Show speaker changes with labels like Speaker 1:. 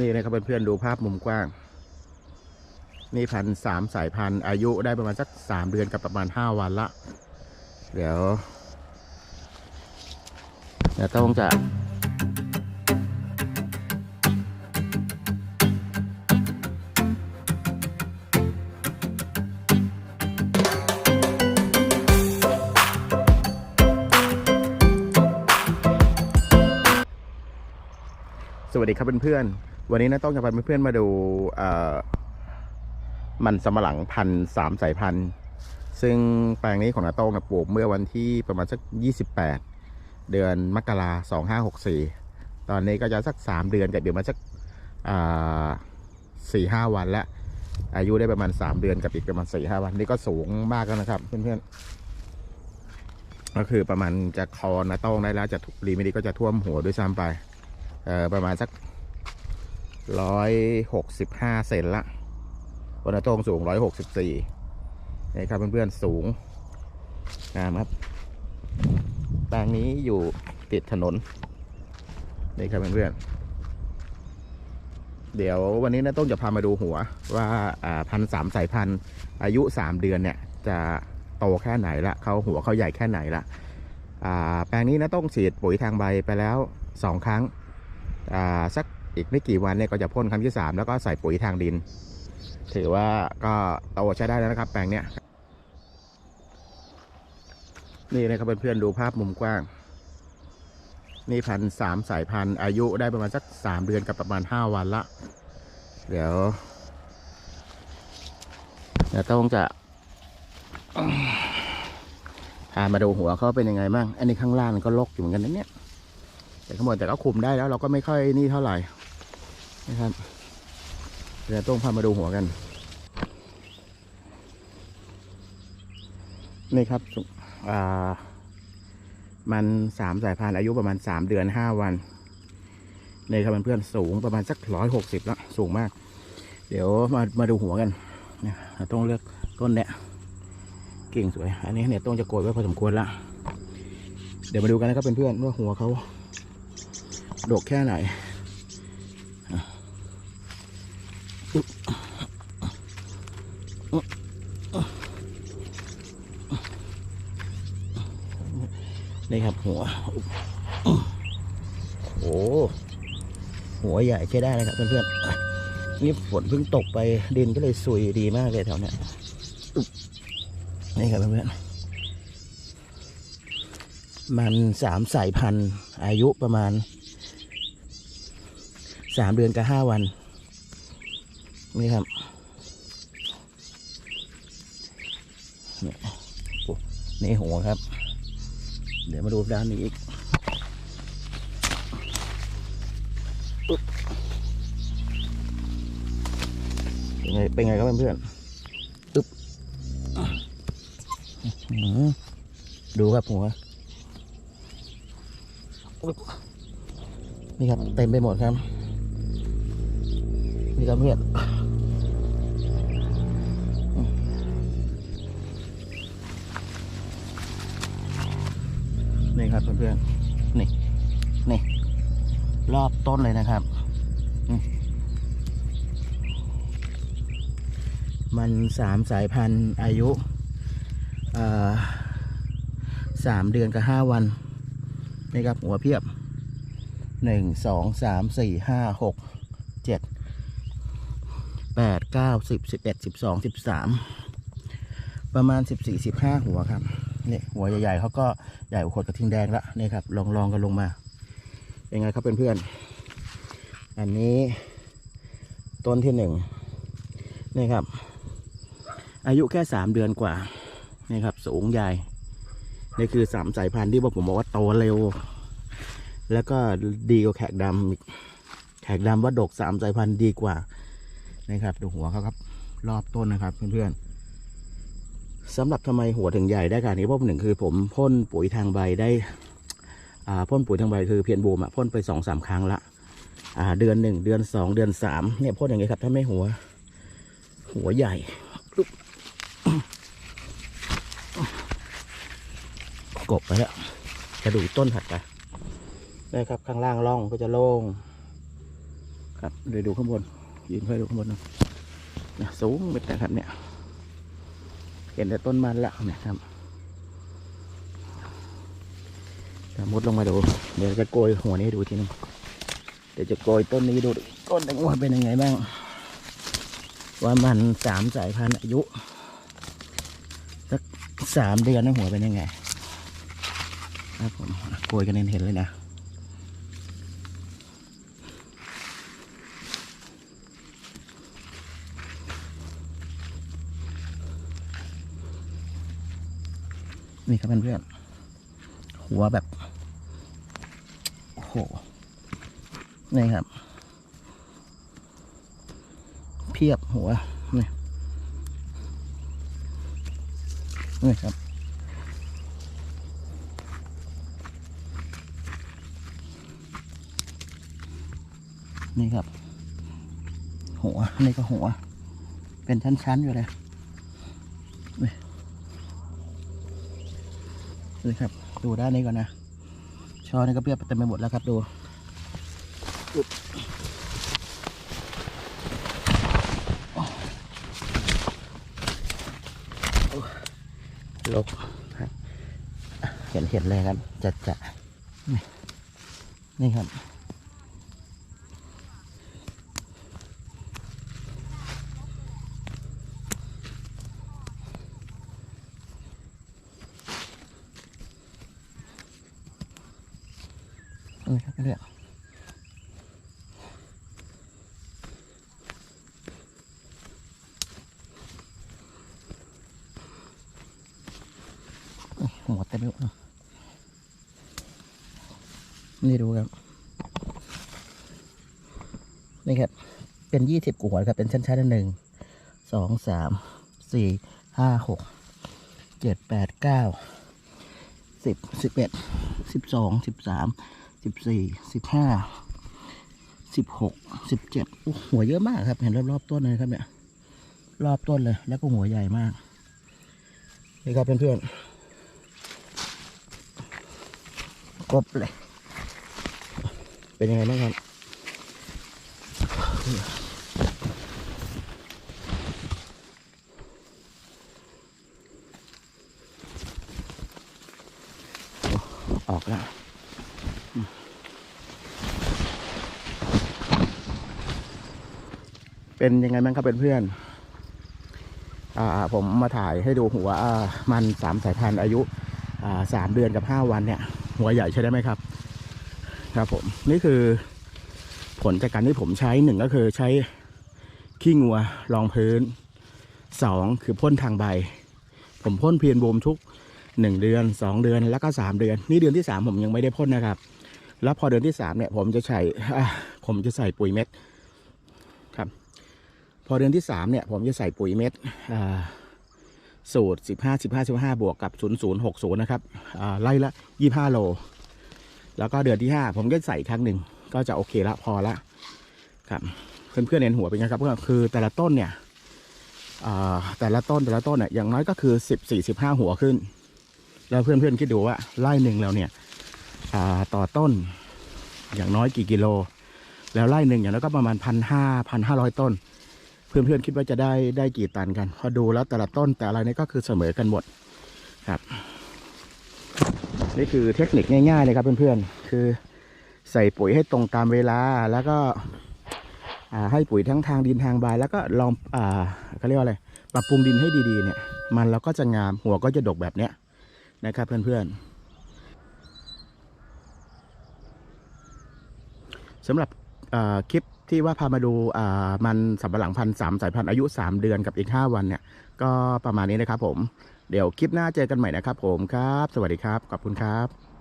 Speaker 1: นี่นะครับเพื่อนๆดูภาพมุมกว้าง นี่พันสามสายพันธุ์อายุได้ประมาณสักสามเดือนกับประมาณห้าวันละ เดี๋ยวเดี๋ยวต้องจะสวัสดีครับเพื่อนๆ วันนี้นะต้องจะพาเพื่อนๆมาดูมันสำหลังพันสามสายพันธุ์ซึ่งแปลงนี้ของนาโต้งนะปลูกเมื่อวันที่ประมาณสัก 28 เดือนมกราสองห้าหกสี่ตอนนี้ก็จะสัก 3 เดือนกับเดี๋ยวมาสักสี่ห้าวันแล้ว อายุได้ประมาณ 3 เดือนกับอีกประมาณ4ี่ห้าวัน นี่ก็สูงมากแล้วนะครับเพื่อนๆก็คือประมาณจะคอนาโต้งได้แล้วจะรีไม่ดีก็จะท่วมหัวด้วยซ้ำไปประมาณสัก ร้อยหกสิบห้าเซนละวันนาโต้งสูงร้อยหกสิบสี่นี่ครับเพื่อนๆสูงงามครับแปลงนี้อยู่ติดถนนนี่ครับเพื่อนๆเดี๋ยววันนี้นะต้องจะพามาดูหัว ว่าพันสามสายพันธุ์อายุสามเดือนเนี่ย จะโตแค่ไหนละเขาหัวเขาใหญ่แค่ไหนละแปลงนี้นะต้องฉีดปุ๋ยทางใบไปแล้วสองครั้งสัก อีกไม่กี่วันเนี่ยก็จะพ่นครั้งที่สามแล้วก็ใส่ปุ๋ยทางดิน ถือว่าก็โตใช้ได้แล้วนะครับ แปลงเนี้ยนี่นะครับเพื่อนๆดูภาพมุมกว้าง นี่พันสามสายพันธุ์อายุได้ประมาณสักสามเดือนกับประมาณห้าวันละ เดี๋ยวเดี๋ยวต้องจะพามาดูหัวเขาเป็นยังไงบ้าง อันนี้ข้างล่างก็ลกอยู่เหมือนกันนะเนี่ย แต่ข้างบนแต่ก็คุมได้แล้วเราก็ไม่ค่อยนี่เท่าไหร่ นะครับเดี๋ยวต้องพามาดูหัวกัน นี่ครับมันสามสายพันธุ์อายุประมาณสามเดือนห้าวันนี่ครับเพื่อนๆสูงประมาณสักร้อยหกสิบแล้วสูงมาก เดี๋ยวมามาดูหัวกันเนี่ยต้องเลือกต้นเนี้ยกิ่งสวย อันนี้เนี่ยต้องจะโกยไว้พอสมควรละเดี๋ยวมาดูกันนะครับเพื่อนๆว่าหัวเขาโดกแค่ไหน นี่ครับหัว โอ้หัวใหญ่ใช้ได้เลยครับเพื่อนๆนี่ฝนเพิ่งตกไปดินก็เลยสุยดีมากเลยแถวเนี้ยนี่ครับเพื่อนๆมันสามสายพันธุ์อายุประมาณสามเดือนกับห้าวัน นี่ครับนี่หัวครับ เดี๋ยวมาดูด้านนี้อีกเป็นไงเป็นไงครับเพื่อนๆปึ๊บดูครับหัวนี่ครับเต็มไปหมดครับ นี่ครับเพื่อน นี่ครับเพื่อนๆนี่นี่รอบต้นเลยนะครับมันสามสายพันธุ์อายุสามเดือนกับห้าวันนี่ครับหัวเพียบหนึ่งสองสามสี่ห้าหกเจ็ดแปดเก้าสิบสิบเอ็ดสิบสองสิบสามประมาณสิบสี่สิบห้าหัวครับ นี่หัวใหญ่ๆเขาก็ใหญ่กว่าขวดกระทิงแดงละนี่ครับ ลองลองกันลงมาเป็นไงครับเพื่อนๆอันนี้ต้นที่หนึ่งนี่ครับ อายุแค่สามเดือนกว่านี่ครับ สูงใหญ่นี่คือสามสายพันธุ์ที่ว่าผมบอกว่าโตเร็ว แล้วก็ดีกว่าแขกดำอีกแขกดำว่าดกสามสายพันธุ์ดีกว่านะครับ ดูหัวเขาครับ รอบต้นนะครับเพื่อนๆ สำหรับทำไมหัวถึงใหญ่ได้ขนาดนี้เพราะหนึ่งคือ ผมพ่นปุ๋ยทางใบได้อ่าพ่นปุ๋ยทางใบคือเพียนบูมอะพ่นไปสองสามครั้งละอ่าเดือนหนึ่งเดือนสองเดือนสามเนี่ยพ่นอย่างเงี้ครับ ถ้าไม่หัว หัวใหญ่ปึ๊บกบไปแล้วจะดูต้นถัดไปนะครับ ข้างล่างร่องก็จะโล่งครับเดี๋ยวดูข้างบนยืนค่อยดูข้างบนหนะสูงไปแต่ครับเนี่ย เห็นแต่ต้นมันละเนะครับเดี๋ยวมุดลงมาดู เดี๋ยวจะโกยหัวนี้ดูทีนึง เดี๋ยวจะโกยต้นนี้ดูดิต้นแตงโมเป็นยังไงบ้าง ว่ามันสามสายพันธุ์อายุสักสามเดือนนะหัวเป็นยังไงครับผมโกยกันเห็นเลยนะ นี่ครับเพื่อนๆหัวแบบโอ้โหนี่ครับ เพียบหัวนี่นี่ครับนี่ครับ หัว นี่ก็หัว เป็นชั้นๆอยู่เลย นี่ครับ ดูด้านนี้ก่อนนะช้อนี่ก็เปียกเต็มไปหมดแล้วครับดูลบเห็นเห็นเลยครับจัดจะนี่ครับ นี่ครับเรื่อย หัวเต็มไปหมดเลยนี่ดูครับ นี่ครับ เป็นยี่สิบกว่าหัวครับ เป็นชั้นๆหนึ่ง สอง สาม สี่ ห้า หก เจ็ด แปด เก้า สิบ สิบเอ็ด สิบสอง สิบสาม สิบสี่ สิบห้า สิบหก สิบเจ็ดหัวเยอะมากครับ เห็นรอบๆต้นเลยครับเนี่ย รอบต้นเลย แล้วก็หัวใหญ่มาก นี่ครับเพื่อนๆ กบเลย เป็นยังไงบ้างครับออกแล้วเป็นยังไงบ้างครับเพื่อนๆอ่าผมมาถ่ายให้ดูหัวมันสามสายพันธุ์อายุอ่าสามเดือนกับห้าวันเนี่ย หัวใหญ่ใช่ได้ไหมครับ ครับผมนี่คือผลจากการที่ผมใช้หนึ่งก็คือใช้ขี้งัวรองพื้นสองคือพ่นทางใบ ผมพ่นเพียนบูมทุกหนึ่งเดือนสองเดือนแล้วก็สามเดือน นี่เดือนที่สามผมยังไม่ได้พ่นนะครับ แล้วพอเดือนที่สามเนี่ย ผมจะใส่ผมจะใส่ปุ๋ยเม็ดครับ พอเดือนที่สามเนี่ย ผมจะใส่ปุ๋ยเม็ดอ่า สูตรสิบห้าสิบห้าสิบห้าบวกกับศูนย์ศูนย์หกศูนย์นะครับไล่ละยี่ห้าโล แล้วก็เดือนที่ห้าผมก็ใส่ครั้งหนึ่ง ก็จะโอเคละพอละครับเพื่อนๆเห็นหัวเป็นไงครับก็คือแต่ละต้นเนี่ยแต่ละต้นแต่ละต้นเนี่ยอย่างน้อยก็คือสิบสี่สิบห้าหัวขึ้น แล้วเพื่อนๆคิดดูว่าไร่หนึ่งแล้วเนี่ยต่อต้นอย่างน้อยกี่กิโล แล้วไร่หนึ่งอย่างน้อยก็ประมาณพันห้าพันห้าร้อยต้น เพื่อนๆคิดว่าจะได้ได้กี่ตันกัน พอดูแล้วแต่ละต้นแต่อะไรนี่ก็คือเสมอกันหมดครับ นี่คือเทคนิคง่ายๆเลยครับเพื่อนๆคือใส่ปุ๋ยให้ตรงตามเวลาแล้วก็ให้ปุ๋ยทั้งทางดินทางใบแล้วก็ลองอ่าเขาเรียกว่าอะไรปรับปรุงดินให้ดีๆเนี่ย มันเราก็จะงามหัวก็จะดกแบบเนี้ยนะครับเพื่อนๆสำหรับคลิป ที่ว่าพามาดูอ่ามันสำปะหลังพันสามสายพันธุ์อายุ 3 เดือนกับอีก 5 วันเนี่ย ก็ประมาณนี้นะครับผม เดี๋ยวคลิปหน้าเจอกันใหม่นะครับผมครับ สวัสดีครับ ขอบคุณครับ